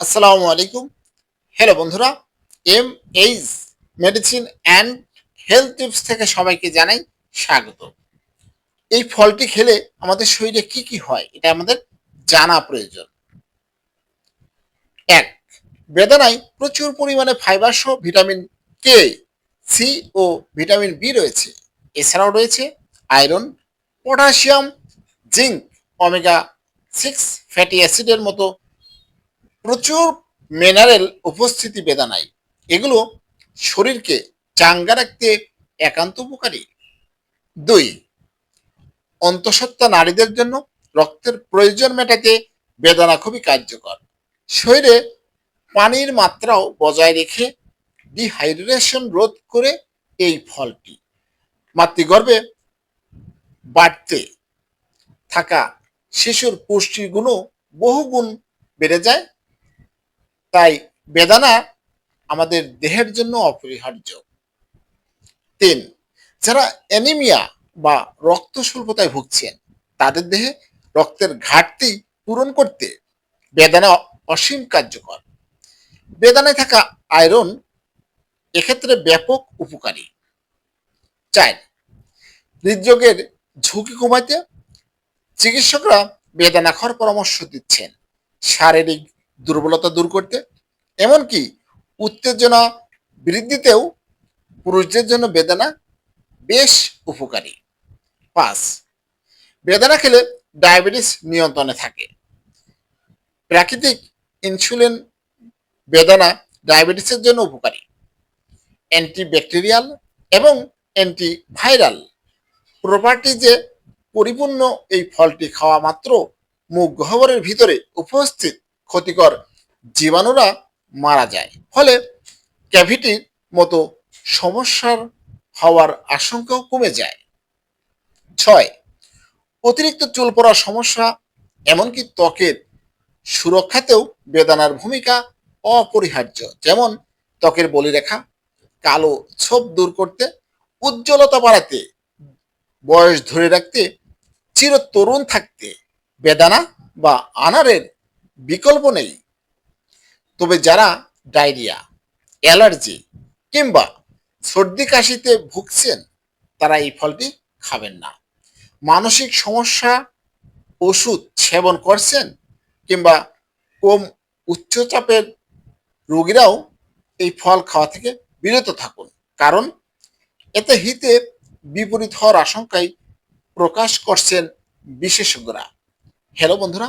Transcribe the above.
আসসালামু আলাইকুম। হ্যালো বন্ধুরা M H medicine and health tips থেকে সবাইকে জানাই স্বাগত। এই ফলটি খেলে আমাদের শরীরে কি কি হয়, এটা আমাদের জানা প্রয়োজন। এক, বেদানায় প্রচুর পরিমাণে ফাইবার সহ ভিটামিন কে সি ও ভিটামিন বি রয়েছে। এছাড়াও রয়েছে iron potassium zinc omega six fatty অ্যাসিডের মতো প্রচুর মিনারেল উপস্থিতি বেদানায়। এগুলো শরীরকে চাঙ্গা রাখতে একান্ত উপকারী। দুই, অন্তঃসত্ত্বা নারীদের জন্য রক্তের প্রয়োজন মেটাতে বেদানা খুবই কার্যকর। শরীরে পানির মাত্রাও বজায় রেখে ডিহাইড্রেশন রোধ করে এই ফলটি। মাতৃগর্ভে বাড়তে থাকা শিশুর পুষ্টিগুণও বহুগুণ বেড়ে যায় তাই বেদানা আমাদের দেহের জন্য অপরিহার্য। তিন, যারা অ্যানিমিয়া বা রক্ত স্বল্পতায় ভুগছেন, তাদের দেহে রক্তের ঘাটতি পূরণ করতে বেদানা অসীম কার্যকর। বেদানায় থাকা আয়রন এক্ষেত্রে ব্যাপক উপকারী। চার, হৃদরোগের ঝুঁকি কমাতে চিকিৎসকরা বেদানা খাওয়ার পরামর্শ দিচ্ছেন। শারীরিক দুর্বলতা দূর করতে। এমনকি উত্তেজনা বৃদ্ধিতেও পুরুষদের জন্য বেদানা বেশ উপকারী। পাঁচ, বেদানা খেলে ডায়াবেটিস নিয়ন্ত্রণে থাকে। প্রাকৃতিক ইনসুলিন বেদানা ডায়াবেটিসের জন্য উপকারী। অ্যান্টিব্যাকটেরিয়াল এবং অ্যান্টিভাইরাল প্রপার্টিজে পরিপূর্ণ এই ফলটি খাওয়া মাত্র মুখ গহ্বরের ভিতরে উপস্থিত ক্ষতিকর জীবাণুরা মারা যায়। ফলে ক্যাভিটির মতো সমস্যার হওয়ার আশঙ্কাও কমে যায়। ছয়, অতিরিক্ত চুল পড়ার সমস্যা, এমনকি ত্বকের সুরক্ষাতেও বেদানার ভূমিকা অপরিহার্য। যেমন ত্বকের বলিরেখা, কালো ছোপ দূর করতে, উজ্জ্বলতা বাড়াতে, বয়স ধরে রাখতে চির তরুণ থাকতে, বেদানা বা আনারের বিকল্প নেই। তবে যারা ডায়রিয়া, অ্যালার্জি কিংবা সর্দি কাশিতে ভুগছেন, তারা এই ফলটি খাবেন না। মানসিক সমস্যা, ওষুধ সেবন করছেন কিংবা কম উচ্চচাপের রোগীরাও এই ফল খাওয়া থেকে বিরত থাকুন। কারণ এতে হিতে বিপরীত হওয়ার আশঙ্কায় প্রকাশ করছেন বিশেষজ্ঞরা। হ্যালো বন্ধুরা